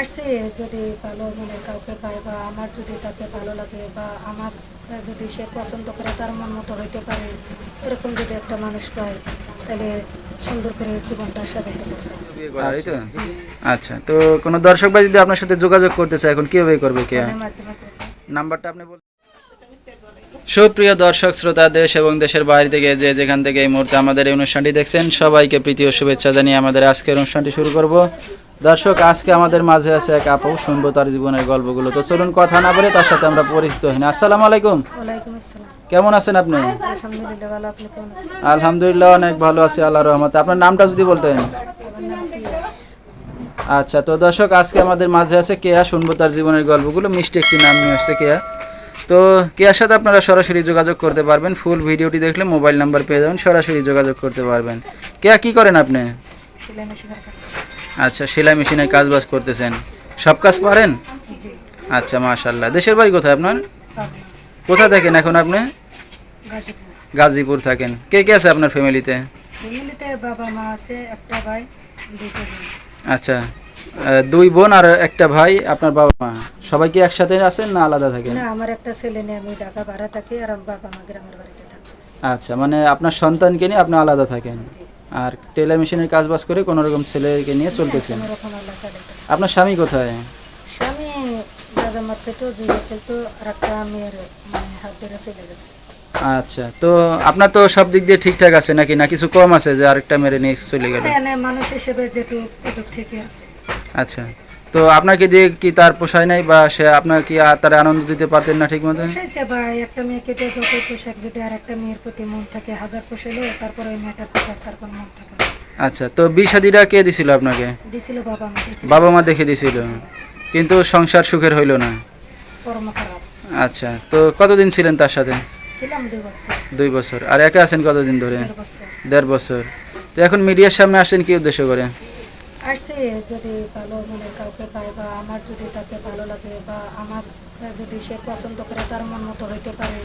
আসছে যদি ভালো মানে কাউকে পায় বা আমার যদি তাকে ভালো লাগে বা আমার যদি সে পছন্দ করে তার মন মতো হইতে পারে এরকম যদি একটা মানুষ পায় তাহলে সুন্দর করে জীবনটা সাজাতে পারবে। এই তো? আচ্ছা। তো কোনো দর্শক ভাই যদি আপনার সাথে যোগাযোগ করতে চায় এখন কীভাবে করবে কে। নাম্বারটা আপনি সুপ্রিয় দর্শক শ্রোতা দেশ এবং দেশের বাইরে থেকে যে যেখান থেকে এই মুহূর্তে আমাদের এই অনুষ্ঠানটি দেখছেন সবাইকে প্রীতি ও শুভেচ্ছা জানিয়ে আমাদের আজকের অনুষ্ঠানটি শুরু করব। দর্শক আজকে আমাদের মাঝে আছে এক আপু শুনব তার জীবনের গল্পগুলো। তো চলুন কথা না বলে তার সাথে আমরা পরিচিত হই না। আসসালামু আলাইকুম। কেমন আছেন আপনি? আলহামদুলিল্লাহ অনেক ভালো আছি আল্লাহ রহমতে। আপনার নামটা যদি বলতেন। আচ্ছা তো দর্শক আজকে আমাদের মাঝে আছে কেয়া শুনব তার জীবনের গল্পগুলো। মিষ্টি একটি নাম নিয়ে আসছে কেয়া। তো কেয়ার সাথে আপনারা সরাসরি যোগাযোগ করতে পারবেন। ফুল ভিডিওটি দেখলে মোবাইল নাম্বার পেয়ে যাবেন সরাসরি যোগাযোগ করতে পারবেন। কেয়া কি করেন আপনি? আচ্ছা সেলাই মেশিনের কাজ বাজ করতেছেন। সব কাজ পারেন? আচ্ছা মাশাল্লাহ দেশের বাড়ি কোথায় আপনার? কোথায় থাকেন এখন আপনি? গাজীপুর। থাকেন। কে কে আছে আপনার ফ্যামিলিতে? ফ্যামিলিতে বাবা মা আছে একটা ভাই আচ্ছা দুই বোন আর একটা ভাই আপনার বাবা মা? সবাই কি একসাথে আছেন না আলাদা থাকেন? না আমার একটা ছেলে নিয়ে আমি ঢাকা ভাড়া থাকি আর আমার বাবা মা গ্রামের বাড়িতে থাকে। আচ্ছা মানে আপনার সন্তানকে নিয়ে আপনি আলাদা থাকেন? আর টেলার মেশিনের কাজ বাজ করে কোনো রকম ছেলেকে নিয়ে চলতেছেন? আপনার স্বামী কোথায়? স্বামী দাদা গাজামাত খেতো জুয়ে খেলতো আর একটা মেয়ের মানে হাত ধরে চলে গেছে। আচ্ছা তো আপনার তো সব দিক দিয়ে ঠিকঠাক আছে নাকি? না কিছু কম আছে যে আরেকটা মেরে নিয়ে চলে গেল এনে মানুষ হিসেবে যেটু এটুক ঠিকই আছে। আচ্ছা তো আপনাকে দিয়ে কি তার পোষায় নাই বা সে আপনার কি আর তার আনন্দ দিতে পারতেন না ঠিক মতো পোষাইছে ভাই একটা মেয়েকে দিয়ে যত পোশাক যদি আর একটা মেয়ের প্রতি মন থাকে হাজার পোষাইলো তারপরে ওই মেয়েটার প্রতি তার কোনো মন থাকে না। আচ্ছা তো বিষাদিটা কে দিছিল আপনাকে? দিছিল বাবা আমাকে বাবা মা দেখে দিছিল। কিন্তু সংসার সুখের হইল না। কর্ম খারাপ। আচ্ছা তো কতদিন ছিলেন তার সাথে? ছিলাম দুই বছর। দুই বছর। আর একা আছেন কতদিন ধরে? দেড় বছর। দেড় বছর। তো এখন মিডিয়ার সামনে আসেন কি উদ্দেশ্য করে? আসছে যদি ভালো মানে কাউকে পায় বা আমার যদি তাকে ভালো লাগে বা আমার যদি সে পছন্দ করে তার মন মতো হইতে পারে,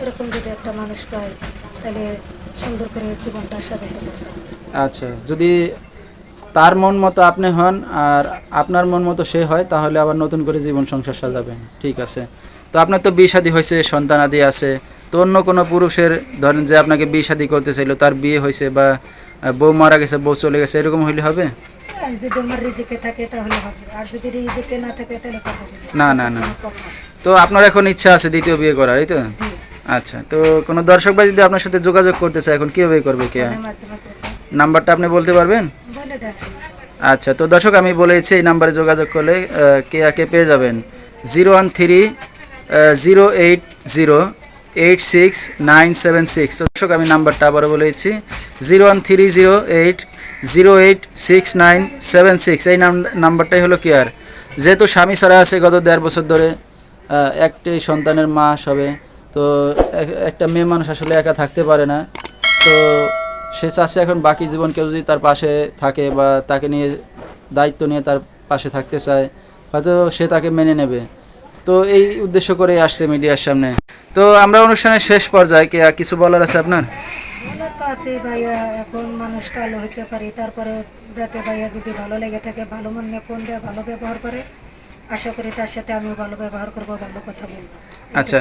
এরকম যদি একটা মানুষ পায়, তাহলে সুন্দর করে জীবনটা সাজাতে পারবে। আচ্ছা যদি তার মন মতো আপনি হন আর আপনার মন মতো সে হয়, তাহলে আবার নতুন করে জীবন সংসার সাজাবেন। ঠিক আছে। তো আপনার তো বিয়ে শাদী হয়েছে, সন্তান আদি আছে। তো অন্য কোনো পুরুষের, ধরেন যে আপনাকে বিয়ে শাদী করতে চাইলো, তার বিয়ে হয়েছে বা বউ মারা গেছে, বউ চলে গেছে, এরকম হইলে হবে? আর যদি আমার রিজিকে থাকে তাহলে হবে। আর যদি রিজিকে না থাকে তাহলে না। না না তো আপনার এখন ইচ্ছা আছে দ্বিতীয় বিয়ে করার এই তো? আচ্ছা তো কোনো দর্শক ভাই যদি আপনার সাথে যোগাযোগ করতে চায় এখন কীভাবে করবে কে। নাম্বারটা আপনি বলতে পারবেন? আচ্ছা তো দর্শক আমি বলেছি এই নাম্বারে যোগাযোগ করলে আহ, কে পেয়ে যাবেন। Zero one three zero eight zero eight six nine seven six. তো দর্শক আমি নাম্বারটা আবারও বলেছি zero one three zero eight zero eight six nine seven six. এই নাম নাম্বারটাই হলো কেয়ার যেহেতু স্বামী ছাড়া আছে গত দেড় বছর ধরে একটি সন্তানের মা সবে তো এক- একটা মেয়ে মানুষ আসলে একা থাকতে পারে না। তো সে চাচ্ছে এখন বাকি জীবন কেউ যদি তার পাশে থাকে বা তাকে নিয়ে দায়িত্ব নিয়ে তার পাশে থাকতে চায়, হয়তো সে তাকে মেনে নেবে। তো এই উদ্দেশ্য করে আসছে মিডিয়ার সামনে। তো আমরা অনুষ্ঠানের শেষ পর্যায়ে কিছু বলার আছে আপনার? বলার তো আছে ভাইয়া এখন মানুষ কালো হইতে পারে তারপরে যাতে ভাইয়া যদি ভালো লেগে থাকে ভালো মন ফোন দেয় ভালো ব্যবহার করে আশা করি তার সাথে আমিও ভালো ব্যবহার করব ভালো কথা বলব। আচ্ছা।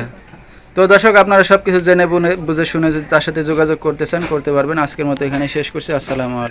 তো দর্শক আপনারা সব কিছু জেনে বুঝে শুনে যদি তার সাথে যোগাযোগ করতে চান করতে পারবেন। আজকের মতো এখানে শেষ করছি। আসসালামু আলাইকুম।